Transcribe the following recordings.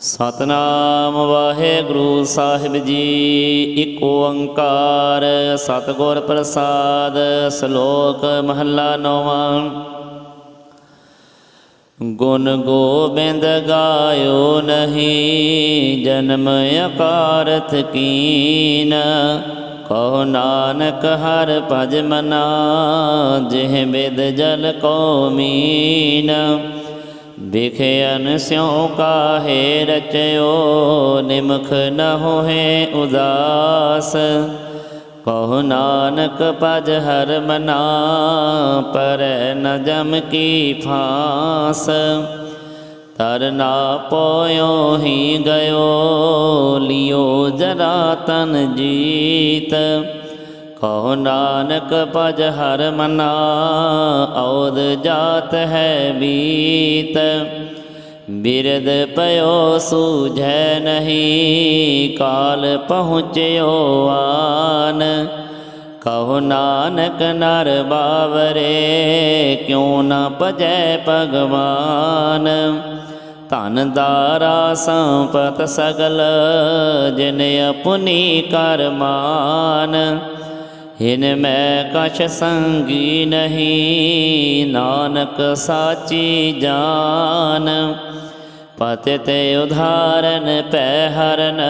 ਸਤਨਾਮ ਵਾਹਿਗੁਰੂ ਸਾਹਿਬ ਜੀ, ਇੱਕ ਓੰਕਾਰ, ਸਤਿਗੁਰ ਪ੍ਰਸਾਦ, ਸ਼ਲੋਕ ਮਹੱਲਾ ਨੌਵਾਂ। ਗੁਣ ਗੋਬਿੰਦ ਗਾਇਓ ਨਹੀਂ, ਜਨਮ ਅਕਾਰਥ ਕੀਨ। ਕਹੋ ਨਾਨਕ ਹਰ ਭਜ ਮਨਾ, ਜਿਹ ਬਿਦ ਜਲ ਕੋ ਮੀਨ। ਵਿਖਿਆਨ ਸਿਉ ਕਾਹੇ ਰਚਿਓ, ਨਿਮਖ ਨ ਹੋਏ ਉਦਾਸ। ਕਹੋ ਨਾਨਕ ਭਜ ਹਰ ਮਨਾ, ਪਰ ਨ ਜਮ ਕੀ ਫਾਸ। ਤਰਨਾ ਪੋਇਓ ਹੀ ਗਇਓ, ਲਿਓ ਜਰਾ ਤਨ ਜੀਤ। ਕਹੋ ਨਾਨਕ ਭਜ ਹਰ ਮਨਾ ਔਦ ਜਾਤ ਹੈ ਬੀਤ ਬਿਰਦ ਪਇਓ ਸੂਝੈ ਨਹੀਂ, ਕਾਲ ਪਹੁੰਚਿਓ ਆਨ। ਕਹੋ ਨਾਨਕ ਨਰ ਬਾਵਰੇ, ਕਿਉ ਨਾ ਭਜੈ ਭਗਵਾਨ। ਧਨ ਦਾਰਾ ਸੰਪਤ ਸਗਲ, ਜਿਨ ਆਪਣੀ ਕਰਮਾਨ। ਹਿਨ ਮੈਂ ਕਛ ਸੰਗੀ ਨਹੀਂ, ਨਾਨਕ ਸਾਚੀ ਜਾਨ। ਪਤਿਤ ਉਧਾਰਨ ਪੈ ਹਰਨ,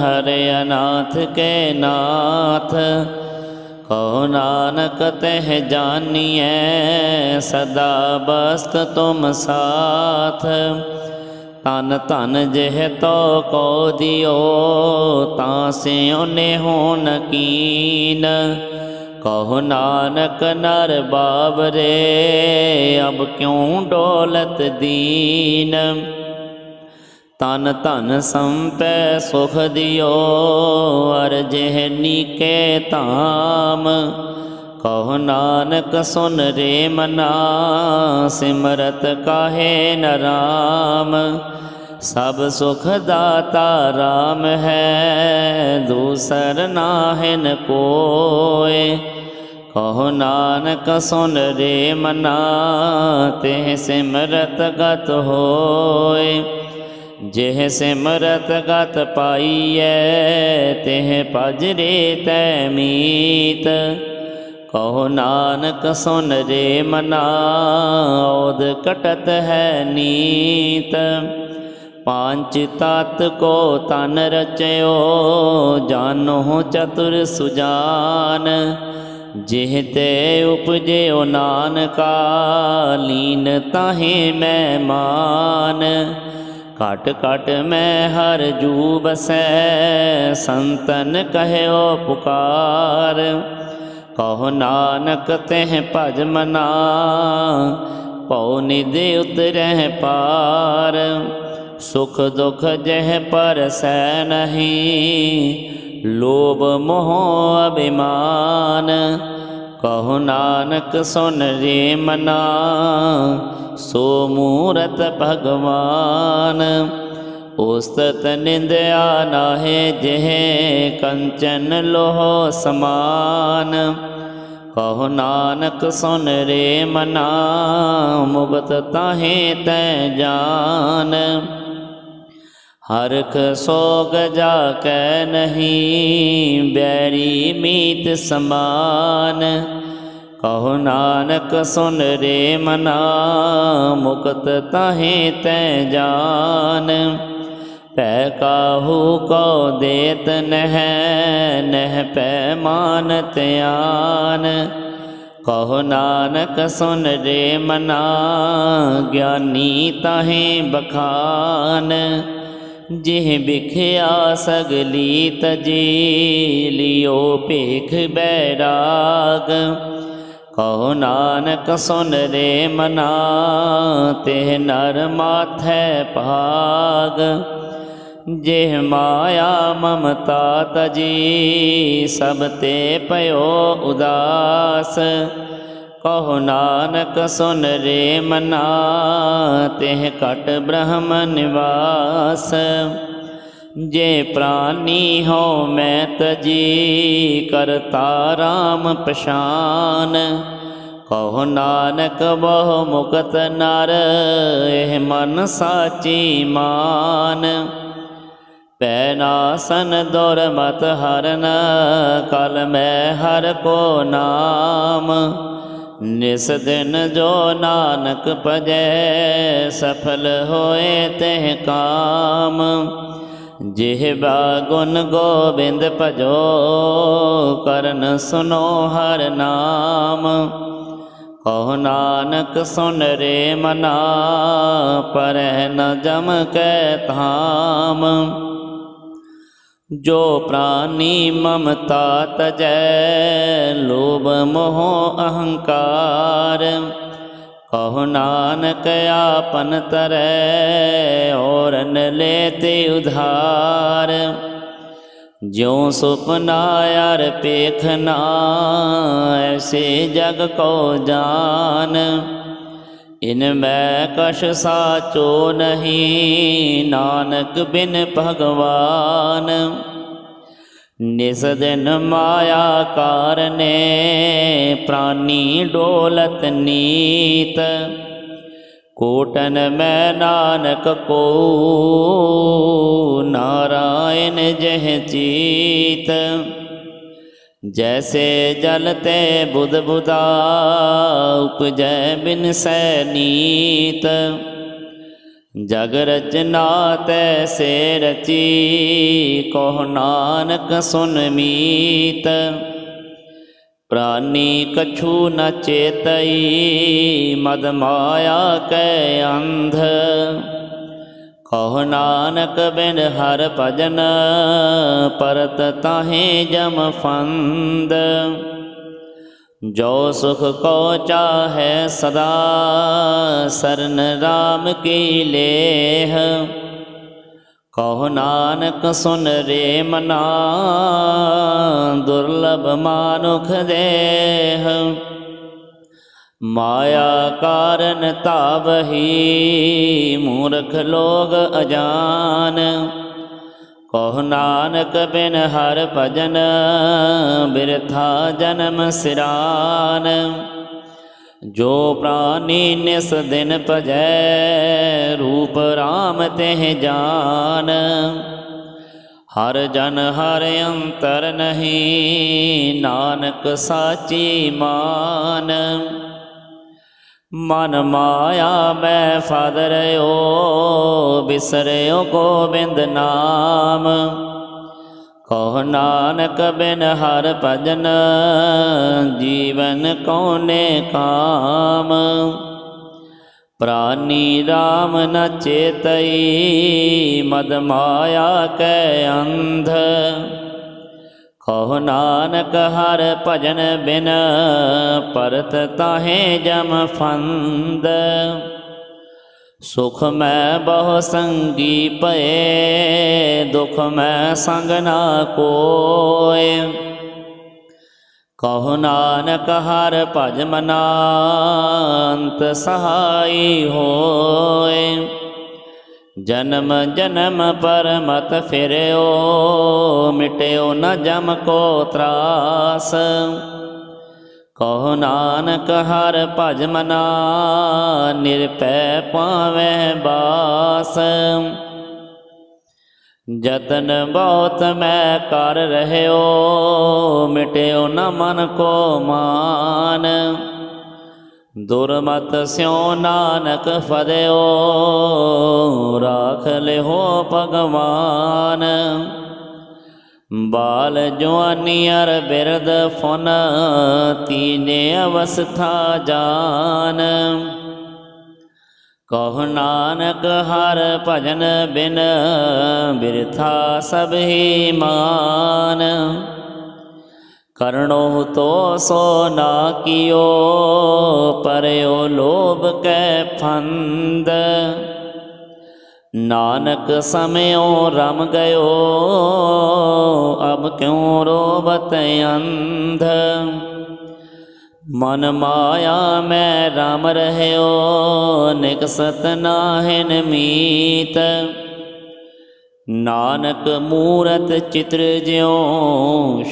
ਹਰਿ ਅਨਾਥ ਕੇ ਨਾਥ। ਕਹੋ ਨਾਨਕ ਤਹਿ ਜਾਨੀਐ, ਸਦਾ ਬਸਤ ਤੁਮ ਸਾਥ। ਤਨ ਧਨ ਜਿਹ ਤੋ ਕੋ ਦਿਓ, ਤਾਂ ਸਿਉਨੇ ਹੋਣ ਕੀਨ। ਕਹੋ ਨਾਨਕ ਨਰ ਬਾਬਰੇ ਅਬ ਕਿਉ ਡੋਲਤ ਦੀਨ? ਤਨ ਧਨ ਸੰਪੈ ਸੁਖ ਦਿਓ, ਅਰ ਜਿਹ ਨੀਕੇ ਧਾਮ। ਕਹੋ ਨਾਨਕ ਸੁਨ ਰੇ ਮਨਾ, ਸਿਮਰਤ ਕਾਹੇ ਨ ਰਾਮ। ਸਭ ਸੁਖ ਦਾਤਾ ਰਾਮ ਹੈ, ਦੂਸਰ ਨਾਹਿਨ ਕੋਏ। ਕਹੋ ਨਾਨਕ ਸੁਨ ਰੇ ਮਨਾ ਤੇ ਸਿਮਰਤ ਗਤ ਹੋਏ। ਜਿਹ ਸਿਮਰਤ ਗਤ ਪਾਈਐ, ਤਿਹ ਭਜ ਰੇ ਤੈ ਮੀਤ। ਕਹੋ ਨਾਨਕ ਸੁਨ ਰੇ ਮਨਾ ਔਦ ਕਟਤ ਹੈ ਨੀਤ। ਪੰਜ ਤਤ ਕੋ ਤਨ ਰਚਿਓ ਜਾਨੋ ਚਤੁਰ ਸੁਜਾਨ। ਜਿਹ ਤੇ ਉਪਜਿਓ ਨਾਨਕਾ, ਲੀਨ ਤਾਹੇ ਮੈਂ ਮਾਨ। ਘਟ ਘਟ ਮੈਂ ਹਰ ਜੂ ਬਸੈ, ਸੰਤਨ ਕਹਿਓ ਪੁਕਾਰ। ਕਹੋ ਨਾਨਕ ਤਹਿ ਭਜ ਮਨਾ, ਪਉ ਨਿਦ ਉਤਰਹਿ ਪਾਰ। ਸੁਖ ਦੁਖ ਜਹ ਪਰਸੈ ਨਹੀਂ, ਲੋਭ ਮੋਹ ਅਭਿਮਾਨ। ਕਹੋ ਨਾਨਕ ਸੁਨ ਰੇ ਮਨਾ, ਸੋ ਮੂਰਤ ਭਗਵਾਨ। ਉਸਤਤ ਨਿੰਦਿਆ ਨਾਹੇ ਜਿਹ ਕੰਚਨ ਲੋਹ ਸਮਾਨ। ਕਹੋ ਨਾਨਕ ਸੁਨ ਰੇ ਮਨਾ, ਮੁਕਤ ਤਾਹੇ ਤੈ ਜਾਨ। ਹਰਖ ਸੋਗ ਜਾ ਕੈ ਨਹੀਂ, ਬੈਰੀ ਮੀਤ ਸਮਾਨ। ਕਹੋ ਨਾਨਕ ਸੁਨ ਰੇ ਮਨਾ, ਮੁਕਤ ਤਾਹੇ ਤੈ ਜਾਨ। ਪੈ ਕਾਹੂ ਕੋ ਦੇਤ ਨਹਿ ਨਹਿ ਪੈ ਮਾਨ ਧਿਆਨ। ਕਹੋ ਨਾਨਕ ਸੁਨ ਰੇ ਮਨਾ, ਗਿਆਨੀ ਤਾਹੇ ਬਖਾਨ। ਜਿਹ ਵਿਖਿਆ ਸਗਲੀ ਤਜੀ ਲਿਓ ਭੇਖ ਬੈਰਾਗ ਕਹੋ ਨਾਨਕ ਸੁਨ ਰੇ ਮਨਾ ਤੇ ਨਰ ਮਾਥੈ ਭਾਗ। ਜੇ ਮਾਇਆ ਮਮਤਾ ਤਜੀ, ਸਭ ਤੇ ਪਇਓ ਉਦਾਸ। ਕਹੋ ਨਾਨਕ, ਸੁਨ ਰੇ ਮਨਾ, ਤਿਹ ਘਟ ਬ੍ਰਹਮ ਨਿਵਾਸ। ਜੇ ਪ੍ਰਾਨੀ ਹੋ ਮੈਂ ਤਜੀ ਕਰਤਾ ਰਾਮ ਪਛਾਨ। ਕਹੋ ਨਾਨਕ, ਬਹੁ ਮੁਕਤ ਨਰ, ਇਹ ਮਨ ਸਾਚੀ ਮਾਨ। ਪੈ ਨਾਸਨ ਦੁਰ ਮਤ ਹਰਨ, ਕਲ ਮੈਂ ਹਰ ਕੋ ਨਾਮ। ਨਿਸ ਦਿਨ ਜੋ ਨਾਨਕ ਭਜੈ, ਸਫਲ ਹੋਏ ਤਹਿ ਕਾਮ। ਜਿਹਬਾ ਗੁਣ ਗੋਬਿੰਦ ਭਜੋ, ਕਰਨ ਸੁਨੋ ਹਰ ਨਾਮ। ਕਹੋ ਨਾਨਕ ਸੁਨ ਰੇ ਮਨਾ, ਪਰਹਿ ਨ ਜਮ ਕੈ ਧਾਮ। ਜੋ ਪ੍ਰਾਨੀ ਮਮਤਾ ਤਜੈ, ਲੋਭ ਮੋਹ ਅਹੰਕਾਰ। ਕਹੋ ਨਾਨਕ ਆਪਨ ਤਰੈ ਔਰਨ ਲੇਤੇ ਉਧਾਰ। ਜਿਉ ਸੁਪਨਾ ਯਾਰ ਪੇਖਨਾ ਐਸੇ ਜਗ ਕੋ ਜਾਨ। ਇਨ ਮੈਂ ਕਛ ਸਾਚੋ ਨਹੀਂ, ਨਾਨਕ ਬਿਨ ਭਗਵਾਨ। ਨਿਸ ਦਿਨ ਮਾਇਆ ਕਾਰਨੇ, ਪ੍ਰਾਨੀ ਡੋਲਤ ਨੀਤ। ਕੋਟਨ ਮੈਂ ਨਾਨਕ ਕੋ, ਨਾਰਾਇਣ ਜਹ ਚੀਤ। ਜੈਸੇ ਜਲ ਤੇ ਬੁਧ ਬੁਦਾ ਉਪਜੈ ਬਿਨ ਸੈ ਨੀਤ ਜਗ ਰਚਨਾ ਤੈਸੇ ਰਚੀ ਕਹੁ ਨਾਨਕ ਸੁਨ ਮੀਤ ਪ੍ਰਾਨੀ ਕਛੂ ਨ ਚੇਤਈ ਮਦ ਮਾਇਆ ਨਾਨਕ ਬਿਨ ਹਰ ਭਜਨ, ਪਰਤ ਤਾਹੇ ਜਮ ਫੰਦ। ਜੋ ਸੁਖ ਕੋ ਚਾਹੈ ਸਦਾ, ਸਰਨ RAM ਕੀ ਲੇਹ। ਕਹੁ ਨਾਨਕ ਸੁਨ ਰੇ ਮਨਾ, ਦੁਰਲਭ ਮਾਨੁਖ ਦੇਹ। ਮਾਇਆ ਕਾਰਨ ਤਾਵਹੀ ਮੂਰਖ ਲੋਗ ਅਜਾਨ। ਕਹ ਨਾਨਕ ਬਿਨ ਹਰ ਭਜਨ, ਬਿਰਥਾ ਜਨਮ ਸਿਰਾਨ। ਜੋ ਪ੍ਰਾਨੀ ਨਿਸ ਦਿਨ ਭਜੈ, ਰੂਪ RAM ਤੇ ਜਾਨ। ਹਰ ਜਨ ਹਰ ਅੰਤਰ ਨਹੀਂ, ਨਾਨਕ ਸਾਚੀ ਮਾਨ। ਮਨ ਮਾਇਆ ਮੈਂ ਫਦ ਰਿਓ ਬਿਸਰਿਓ ਗੋਬਿੰਦ ਨਾਮ। ਕਹੁ ਨਾਨਕ ਬਿਨ ਹਰ ਭਜਨ, ਜੀਵਨ ਕੋਨੇ ਕਾਮ। ਪ੍ਰਾਨੀ RAM ਨ ਚੇਤਈ, ਮਦ ਮਾਇਆ ਕੈ ਅੰਧ। ਕਹੁ ਨਾਨਕ ਹਰ ਭਜਨ ਬਿਨ ਪਰਤ ਤਾਹੇ ਜਮ ਫੰਦ। ਸੁਖ ਮੈਂ ਬਹੁ ਸੰਗੀ ਭਏ, ਦੁਖ ਮੈਂ ਸੰਗ ਨਾ ਕੋਏ। ਕਹੁ ਨਾਨਕ ਹਰ ਭਜ ਮਨਾ ਅੰਤ ਸਹਾਈ ਹੋਏ। ਜਨਮ ਜਨਮ ਪਰ ਮਤ ਫਿਰਿਓ, ਮਿਟਿਓ ਨ ਜਮ ਕੋ ਤਰਾਸ। ਕਹੁ ਨਾਨਕ ਹਰ ਭਜ ਮਨਾ ਨਿਰਪੈ ਪਾਵੈ ਬਾਸ। ਜਤਨ ਬਹੁਤ ਮੈਂ ਕਰ ਰਹਿਓ, ਮਿਟਿਓ ਨ ਮਨ ਕੋ ਮਾਨ। ਦੁਰਮਤ ਸਿਉ ਨਾਨਕ ਫਦਿਓ ਰਾਖ ਲਿਓ ਭਗਵਾਨ। ਬਾਲ ਜਵਾਨੀ ਅਰ ਬਿਰਦ ਫੁਨ, ਤੀਨੇ ਅਵਸਥਾ ਜਾਨ। ਕਹੁ ਨਾਨਕ ਹਰ ਭਜਨ ਬਿਨ, ਬਿਰਥਾ ਸਭ ਮਾਨ। ਕਰਣੋ ਤੋ ਸੋ ਨਾ ਕੀਓ ਪਰਿਓ ਲੋਭ ਕੈ ਫੰਦ। ਨਾਨਕ ਸਮਿਓ ਰਮ ਗਇਓ, ਅਬ ਕਿਉ ਰੋਬਤ ਅੰਧ। ਮਨ ਮਾਇਆ ਮੈਂ ਰਮ ਰਹਿਓ, ਨਿਕਸਤ ਨਾਹਿਨ ਮੀਤ। ਨਾਨਕ ਮੂਰਤ ਚਿਤਰ ਜਿਉ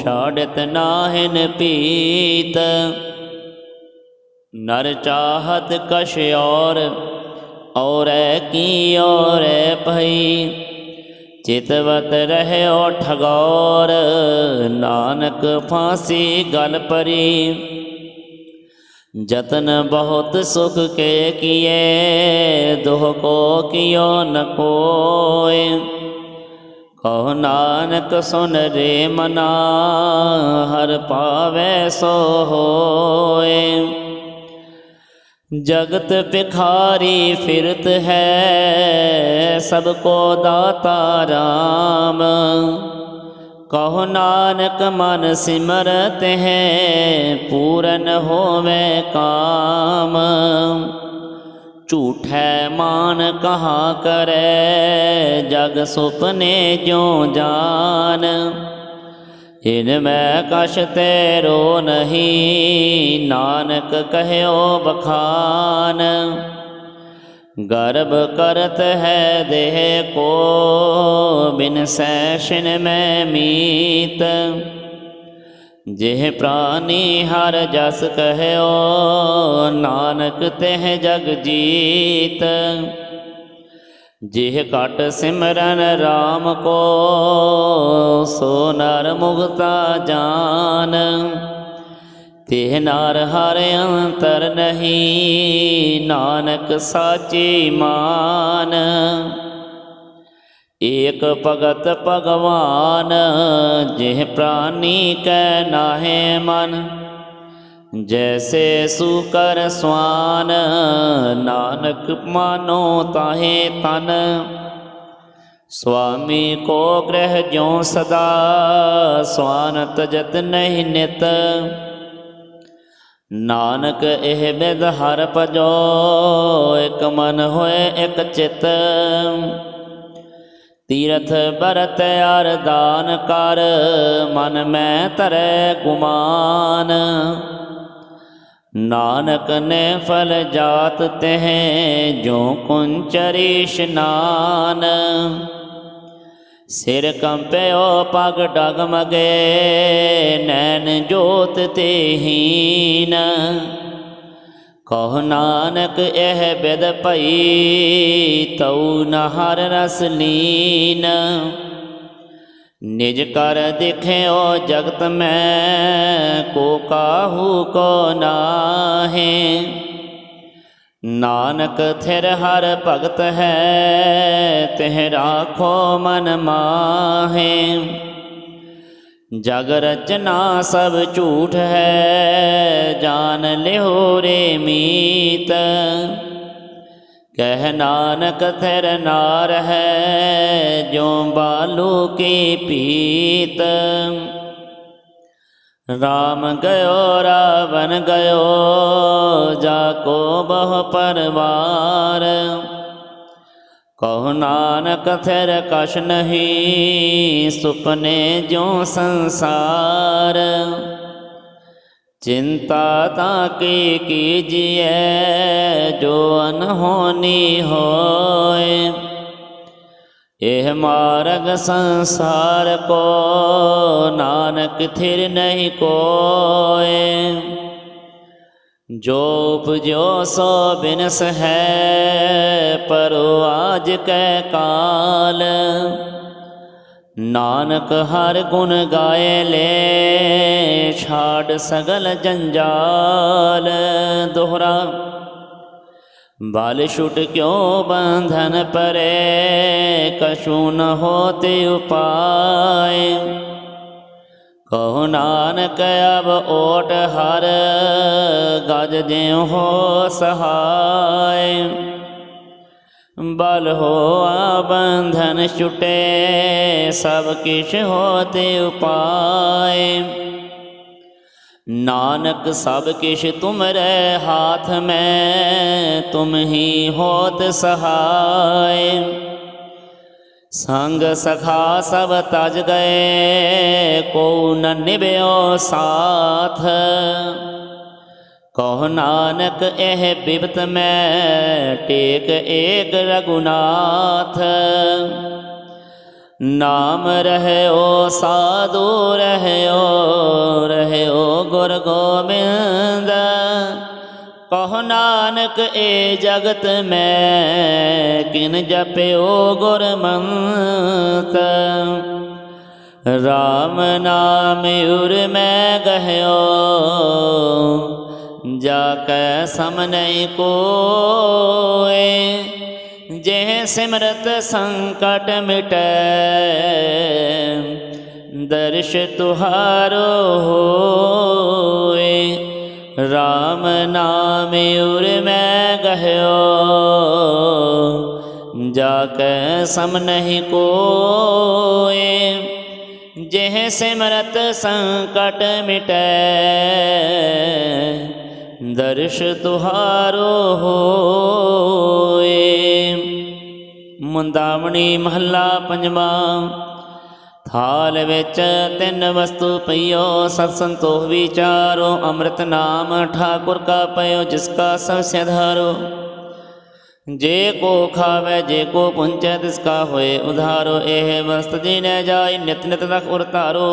ਛਾੜਤ ਨਾਹਿਨ ਪੀਤ। ਨਰ ਚਾਹਤ ਕਸ਼ ਔਰ, ਔਰੈ ਕੀ ਔਰੈ ਭਈ। ਚਿਤਵਤ ਰਹਿਓ ਠਗੌਰ, ਨਾਨਕ ਫਾਸੀ ਗਲ ਪਰੀ। ਜਤਨ ਬਹੁਤ ਸੁਖ ਕੇ ਕੀਏ, ਦੁਹ ਕੋ ਕਿਓ ਨ ਕੋਏ। ਕਹੋ ਨਾਨਕ ਸੁਨ ਰੇ ਮਨਾ, ਹਰ ਪਾਵੇ ਸੋ ਹੋਏ। ਜਗਤ ਭਿਖਾਰੀ ਫਿਰਤ ਹੈ, ਸਭ ਕੋ ਦਾਤਾ RAM ਕਹੋ ਨਾਨਕ ਮਨ ਸਿਮਰਤ ਹੈ, ਪੂਰਨ ਹੋਵੇ ਕਾਮ। ਝੂਠੈ ਮਾਨ ਕਹਾ ਕਰੈ? ਜਗ ਸੁਪਨੇ ਜਿਉ ਜਾਨ। ਇਨ ਮੈਂ ਕਛ ਤੇ ਰੋ ਨਹੀਂ, ਨਾਨਕ ਕਹਿਓ ਬਖਾਨ। ਗਰਭ ਕਰਤ ਹੈ ਦੇਹ ਕੋ, ਬਿਨ ਸੈਸ਼ਨ ਮੈਂ ਮੀਤ। ਜਿਹ ਪ੍ਰਾਨੀ ਹਰ ਜਸ ਕਹਿਓ, ਨਾਨਕ ਤਹਿ ਜਗ ਜੀਤ। ਜਿਹ ਘਟ ਸਿਮਰਨ RAM ਕੋ, ਸੋ ਨਰ ਮੁਗਤਾ ਜਾਨ। ਤਿਹ ਨਰ ਹਰ ਅੰਤਰ ਨਹੀਂ, ਨਾਨਕ ਸਾਚੀ ਮਾਨ। ਏਕ ਭਗਤ ਭਗਵਾਨ, ਜਿਹ ਪ੍ਰਾਨੀ ਕੈ ਨਾਹੇ ਮਨ। ਜੈਸੇ ਸੁਕਰ ਸਵਾਨ, ਨਾਨਕ ਮਾਨੋ ਤਾਹੇ ਤਨ। ਸੁਆਮੀ ਕੋ ਗ੍ਰਹਿ ਜਿਉ ਸਦਾ ਸਵਾਨ ਤਜਤ ਨਹੀਂ ਨਿਤ। ਨਾਨਕ ਇਹ ਬਿਦ ਹਰ ਭਜੋ, ਇਕ ਮਨ ਹੋਏ ਇਕ ਚਿਤ। ਤੀਰਥ ਬਰਤ ਅਰਦਾਨ ਕਰ, ਮਨ ਮੈਂ ਧਰੈ ਗੁਮਾਨ। ਨਾਨਕ ਨੇ ਫਲ ਜਾਤ ਤਹ, ਜੋ ਕੁੰਚਰੀ ਇਸ਼ਨਾਨ ਸਿਰ ਕੰਪਿਓ ਪਗ ਡਗਮਗੇ, ਨੈਣ ਜੋਤ ਤੇ ਹੀਨ। ਕਹ ਨਾਨਕ ਇਹ ਬਿਦ ਭਈ, ਤਉ ਨਹਰ ਹਰ ਰਸ ਲੀਨ ਨਿਜ ਕਰ ਦੇਖਿਓ ਜਗਤ ਮੈਂ, ਕੋ ਕਾਹੂ ਕੋ ਨਾਹੇ। ਨਾਨਕ ਥਿਰ ਹਰ ਭਗਤ ਹੈ, ਤਿਹ ਰਾਖੋ ਮਨ ਮਾਹੇ। ਜਗ ਰਚਨਾ ਸਭ ਝੂਠ ਹੈ, ਜਾਨ ਲਿਓ ਰੇ ਮੀਤ। ਕਹਿ ਨਾਨਕ ਥਿਰ ਨਾਰ ਹੈ ਜੋ ਬਾਲੂ ਕੀ ਪੀਤ। ਰਾਮ ਗਇਓ, ਰਾਵਣ ਗਇਓ, ਜਾ ਕੋ ਬਹੁ ਪਰਵਾਰ। ਕਹੋ ਨਾਨਕ ਥਿਰ ਕਛ ਨਹੀਂ ਸੁਪਨੇ ਜੋ ਸੰਸਾਰ। ਚਿੰਤਾ ਤਾਂ ਕੀ ਕੀਜੀਐ, ਜੋ ਅਨਹੋਨੀ ਹੋਏ। ਇਹ ਮਾਰਗ ਸੰਸਾਰ ਕੋ, ਨਾਨਕ ਥਿਰ ਨਹੀਂ ਕੋਏ। ਜੋ ਉਪਜੋ ਸੋ ਬਿਨਸ ਹੈ ਪਰੋ ਆਜ ਕੈ ਕਾਲ। ਨਾਨਕ ਹਰ ਗੁਣ ਗਾਏ ਲੈ, ਛਾੜ ਸਗਲ ਜੰਜਾਲ। ਦੋਹਰਾ, ਬਾਲ ਛੁਟ ਕਿਉ ਬੰਧਨ ਪਰੇ, ਕਛੂ ਨ ਹੋਤੇ ਉਪਾਏ। ਕਹੋ ਨਾਨਕ ਅਬ ਓਟ ਹਰ ਗਜ ਜਿਉ ਹੋ ਸਹਾਇ ਬਲ ਹੋ ਆ ਬੰਧਨ ਛੁਟੇ ਸਭ ਕਿਛ ਹੋਤੇ ਉਪਾਇ ਨਾਨਕ ਸਭ ਕਿਛ ਤੁਮਰੇ ਹਾਥ ਮੈਂ, ਤੁਮ ਹੀ ਹੋਤ ਸਹਾਇ संग सखा सब तज गए को न निभ्यो साथ? कहो नानक, एह विपत में टेक एक रघुनाथ। नाम रहे साधु रहो रहो रहे ओ गुर गोविंद ਗੋਬਿੰਦ ਨਾਨਕ, ਏ ਜਗਤ ਮੈਂ ਕਿਨ ਜਪਿਓ ਗੁਰਮੰਤ RAM ਨਾਮ ਉਰ ਮੈਂ ਗਹਿਓ, ਜਾ ਕੈ ਸਮ ਨਹੀਂ ਕੋਏ। ਜਿਹ ਸਿਮਰਤ ਸੰਕਟ ਮਿਟੈ, ਦਰਸ਼ ਤੁਹਾਰੋ ਹੋਏ। RAM ਨਾਮ ਉਰ ਮੈਂ ਗਹਿਓ, ਜਾ ਕੈ ਸਮ ਨਹੀਂ ਕੋਏ, ਜਿਹ ਸਿਮਰਤ ਸੰਕਟ ਮਿਟੈ, ਦਰਸ਼ ਤੁਹਾਰੋ ਹੋਏ। ਮੁੰਦਾਵਣੀ ਮਹੱਲਾ ਪੰਜਵਾ ਥਾਲ ਵਿੱਚ ਤਿੰਨ ਵਸਤੂ ਪਈਓ, ਸਤ ਸੰਤੋਖ ਵਿਚਾਰੋ, ਅੰਮ੍ਰਿਤ ਨਾਮ ਠਾਕੁਰ ਕਾ ਪਇਓ, ਜਿਸ ਕਾ ਸਭ ਸਿਧਾਰੋ ਜੇ ਕੋ ਖਾਵੇ, ਜੇ ਕੋ ਪੁੰਚੈ, ਤਿਸ ਕਾ ਹੋਏ ਉਧਾਰੋ, ਇਹ ਵਸਤ ਜੀ ਜਿਨੇ ਜਾਈ, ਨਿਤ ਨਿਤ ਤਕ ਉਰ ਧਾਰੋ।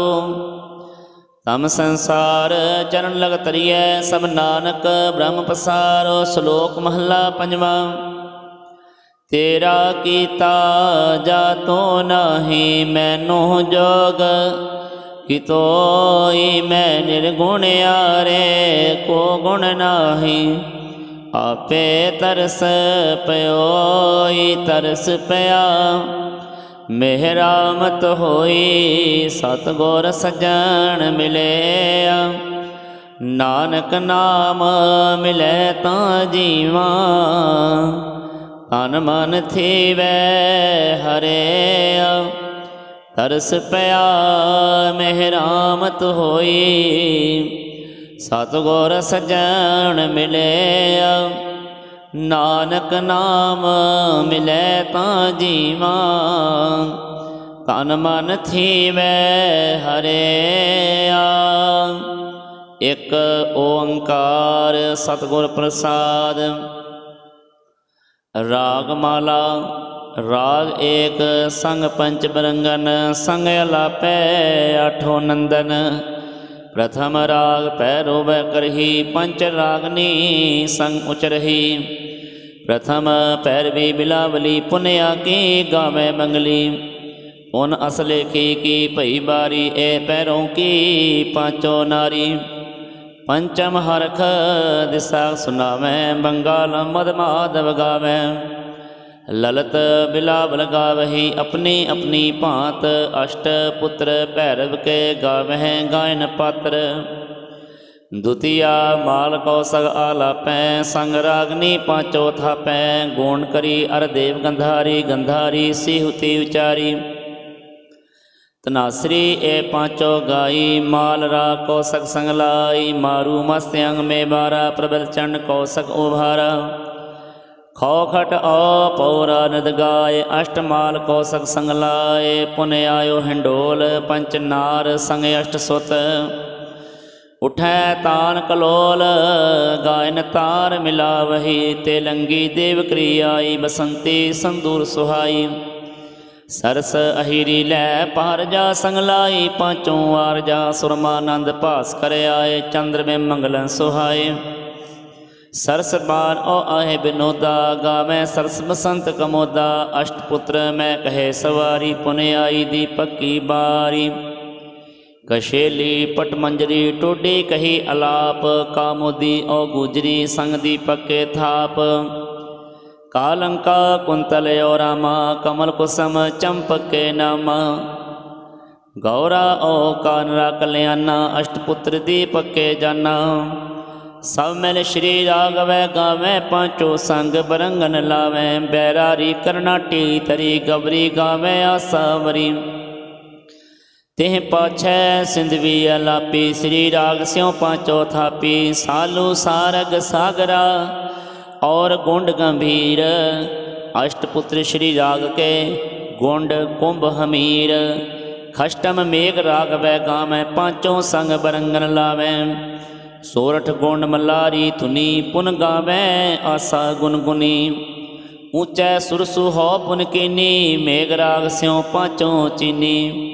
ਤਮ ਸੰਸਾਰ ਚਰਨ ਲਗ ਤਰੀਐ ਸਭ ਨਾਨਕ ਬ੍ਰਹਮ ਪਸਾਰੋ, ਸ਼ਲੋਕ ਮਹੱਲਾ ਪੰਜਵਾਂ। ਤੇਰਾ ਕੀਤਾ ਜਾਤੋ ਨਾਹੀ ਮੈਨੋ ਜੋਗ। ਕਿਤੋਈ ਮੈਂ ਨਿਰਗੁਣ ਆਰੇ ਕੋ ਗੁਣ ਨਾਹੀ। ਆਪੇ ਤਰਸ ਪਇਓਈ ਤਰਸ ਪਿਆ। ਮਿਹਰਾਮਤ ਹੋਈ ਸਤਗੁਰ ਸਜਣ ਮਿਲਿਆ। ਨਾਨਕ ਨਾਮ ਮਿਲੇ ਤਾਂ ਜੀਵਾ। ਤਨ ਮਨ ਥੀਵੈ ਹਰਿਆ ਤਰਸ ਪਿਆ, ਮਿਹਰਾਮਤ ਹੋਈ। ਸਤਗੁਰ ਸਜਣ ਮਿਲਿਆ ਨਾਨਕ ਨਾਮ ਮਿਲੇ ਤਾਂ ਜੀਵਾ। ਤਨ ਮਨ ਥੀਵੈ ਹਰਿਆ ਇੱਕ ਓੰਕਾਰ ਸਤਗੁਰ ਪ੍ਰਸਾਦ। ਰਾਗਮਾਲਾ, ਰਾਗ ਏਕ, ਸੰਗ ਪੰਚ ਬਰੰਗਨ, ਸੰਗ ਅਲਾਪੈ ਆਠੋ ਨੰਦਨ। ਪ੍ਰਥਮ ਰਾਗ ਪੈਰੋ ਬੈ ਕਰਹੀ, ਪੰਚ ਰਾਗਨੀ ਸੰਗ ਉਚਰਹੀ। ਪ੍ਰਥਮ ਪੈਰਵੀ ਬਿਲਾਵਲੀ ਪੁਨਿਆ ਕੀ ਗਾਵੇ ਮੰਗਲੀ। ਉਨ ਅਸਲੇ ਕੀ ਕੀ ਭਈ ਬਾਰੀ ਏ ਪੈਰੋਂ ਕੀ ਪਾਂਚੋ ਨਾਰੀ। ਪੰਚਮ ਹਰਖ ਦਿਸਾ ਸੁਨਾਵੇਂ, ਬੰਗਾਲ ਮਦ ਮਾਧਵ ਗਾਵੇਂ। ਲਲਤ ਬਿਲਾਵਲ ਗਾਵਹੀ, ਆਪਣੀ ਆਪਣੀ ਭਾਂਤ ਅਸ਼ਟ ਪੁੱਤਰ ਭੈਰਵ ਕੇ ਗਾਵਹਿ ਗਾਇਨ ਪਾਤਰ। ਦੁਤੀਆ ਮਾਲ ਕੋ ਸਗ ਆਲਾਪੈ, ਸੰਗ ਰਾਗਨੀ ਪਾਂਚੋ ਥਾਪੈ। ਗੋਣ ਕਰੀ ਅਰ ਦੇਵ ਗੰਧਾਰੀ ਗੰਧਾਰੀ ਸਿਹੁਤੀ ਵਿਚਾਰੀ ਤਨਾਸਰੀ ਏ ਪਾਂਚੋ ਗਾਈ, ਮਾਲ ਰਾ ਕੌਸ਼ਕ ਸਗ ਸੰਗ ਲਾਈ, ਮਾਰੂ ਮਸਤ ਅੰਗ ਮੇ ਬਾਰਾ, ਪ੍ਰਬਲ ਚੰਡ ਕੌਸ਼ਕ ਸਗ ਉਭਾਰਾ। ਖੋ ਖਟ ਪੌਰਾ ਨਦ ਗਾਏ, ਅਸ਼ਟ ਮਾਲ ਕੋ ਸਗ ਸੰਗ ਲਾਏ, ਪੁਨ ਆਇਓ ਹਿੰਡੋਲ, ਪੰਚ ਨਾਰ ਸੰਗ ਅਸ਼ਟ ਸੁਤ। ਉਠੈ ਤਾਨ ਕਲੋਲ ਗਾਇਨ ਤਾਰ ਮਿਲਾਵਹੀ, ਤੇ ਲੰਗੀ ਦੇਵ ਕ੍ਰਿਆਈ, ਬਸੰਤੀ ਸੰਦੂਰ ਸੁਹਾਈ। ਸਰਸ ਅਹੀਰੀ ਲੈ ਪਾਰ ਜਾ ਸੰਗ ਲਾਈ ਵਾਰ ਜਾ ਸੁਰਮਾਨੰਦ ਭਾਸ ਕਰਿਆਏ, ਚੰਦਰ ਮੇ ਮੰਗਲਨ ਸੁਹਾਏ। ਸਰਸ ਬਾਰ ਓ ਆਹੇ ਬਿਨੋਦਾ, ਗਾਵੇਂ ਸਰਸ ਬਸੰਤ ਕਮੋਦਾ ਅਸ਼ਟ ਪੁੱਤਰ ਮੈਂ ਕਹੇ ਸਵਾਰੀ, ਪੁਨਿਆਈ ਦੀ ਪੱਕੀ ਬਾਰੀ। ਕਸ਼ੇਲੀ ਪਟਮੰਜਰੀ ਟੋਡੀ ਕਹੀ ਅਲਾਪ, ਕਾਮੋਦੀ ਓ ਗੁਜਰੀ ਸੰਗ ਦੀ ਪੱਕੇ ਥਾਪ। ਕਾਲੰਕਾ ਕੁੰਤਲ ਓ ਰਾਮਾ ਕਮਲ ਕੁਸਮ ਚੰਪਕੇ ਨਾਮ ਗੌਰਾ ਓ ਕਾਨਰਾ ਕਲਿਆਣਾ ਅਸ਼ਟ ਦੀ ਪੱਕੇ ਜਾਨਾ ਸਭ ਮਿਲ ਸ਼੍ਰੀ ਰਾਗਵੈ ਗਾਵੇਂ ਪਾਂਚੋ ਸੰਗ ਬਰੰਗਨ ਲਾਵੇਂ ਬੈਰਾਰੀ ਕਰਨਾਟੀ ਤਰੀ ਗਬਰੀ ਗਾਵੇਂ ਆਸਾਵਰੀ ਤਿਹ ਪਾਛੈ ਸਿੰਧਵੀ ਅਲਾਪੀ ਸ੍ਰੀ ਰਾਗ ਸਿਉ ਪਾਂਚੋ ਥਾਪੀ ਸਾਲੂ ਸਾਰਗ ਸਾਗਰਾ ਔਰ ਗੁੰਡ ਗੰਭੀਰ, ਅਸ਼ਟਪੁੱਤਰ ਸ਼੍ਰੀ ਰਾਗ ਕੇ ਗੁੰਡ ਕੁੰਭ ਹਮੀਰ। ਖਸ਼ਟਮ ਮੇਘ ਰਾਗ ਵੈ ਗਾਵੇਂ ਪਾਂਚੋਂ ਸੰਗ ਬਰੰਗਨ ਲਾਵੈ। ਸੋਰਠ ਗੁੰਡ ਮਲਾਰੀ ਧੁਨੀ ਪੁਨ ਗਾਵੇਂ, ਆਸਾ ਗੁਨਗੁਨੀ ਉੱਚੈ ਸੁਰਸੁ ਹੋ ਪੁਨ ਕੀਨੀ, ਮੇਘ ਰਾਗ ਸਿਉ ਪਾਂਚੋਂ ਚੀਨੀ।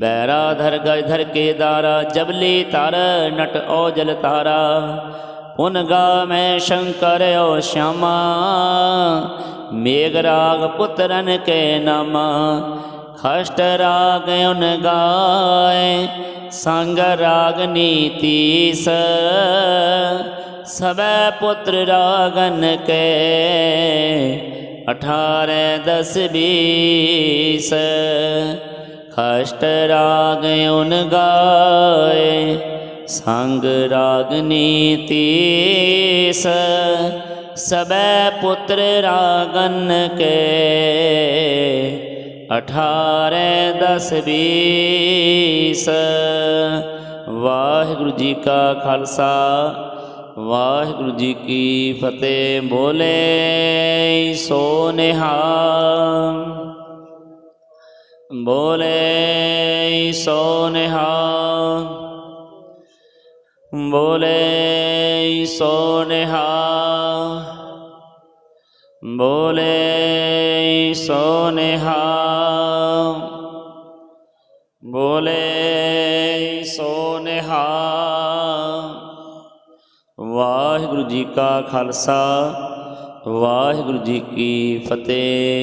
ਬੈਰਾ ਧਰ ਗਜ ਧਰ ਕੇ ਦਾਰਾ, ਜਬਲੀ ਤਰ ਨਟ ਔਜਲ ਤਾਰਾ। ਉਨ ਗਾਵੇਂ ਸ਼ੰਕਰ ਓ ਸ਼ਾਮਾ ਮੇਘ ਰਾਗ ਪੁੱਤਰਨ ਕੇ ਨਾਮਾ। ਖਸ਼ਟ ਰਾਗ ਉਨ ਗਾਏ, ਸੰਗ ਰਾਗ ਨੀਤੀਸ ਸਬੈ ਪੁੱਤਰ ਰਾਗਨ ਕੇ ਅਠਾਰਹ ਦਸ ਬੀਸ। ਖਸ਼ਟ ਰਾਗ ਉਨ ਗਾਏ ਸੰਗ ਰਾਗਨੀ ਨੀਤੀਸ ਸਬੈ ਪੁੱਤਰ ਰਾਗਨ ਕੇ। ਅਠਾਰਹ ਦਸ ਬੀਸ, ਵਾਹਿਗੁਰੂ ਜੀ ਕਾ ਖਾਲਸਾ, ਵਾਹਿਗੁਰੂ ਜੀ ਕੀ ਫਤਿਹ। ਬੋਲੇ ਸੋ ਨਿਹਾਲ, ਬੋਲੇ ਸੋ ਨਿਹਾਲ। ਬੋਲੇ ਸੋ ਨਿਹਾਲ ਬੋਲੇ ਸੋ ਨਿਹਾਲ ਬੋਲੇ ਸੋ ਨਿਹਾਲ ਵਾਹਿਗੁਰੂ ਜੀ ਕਾ ਖਾਲਸਾ, ਵਾਹਿਗੁਰੂ ਜੀ ਕੀ ਫਤਿਹ।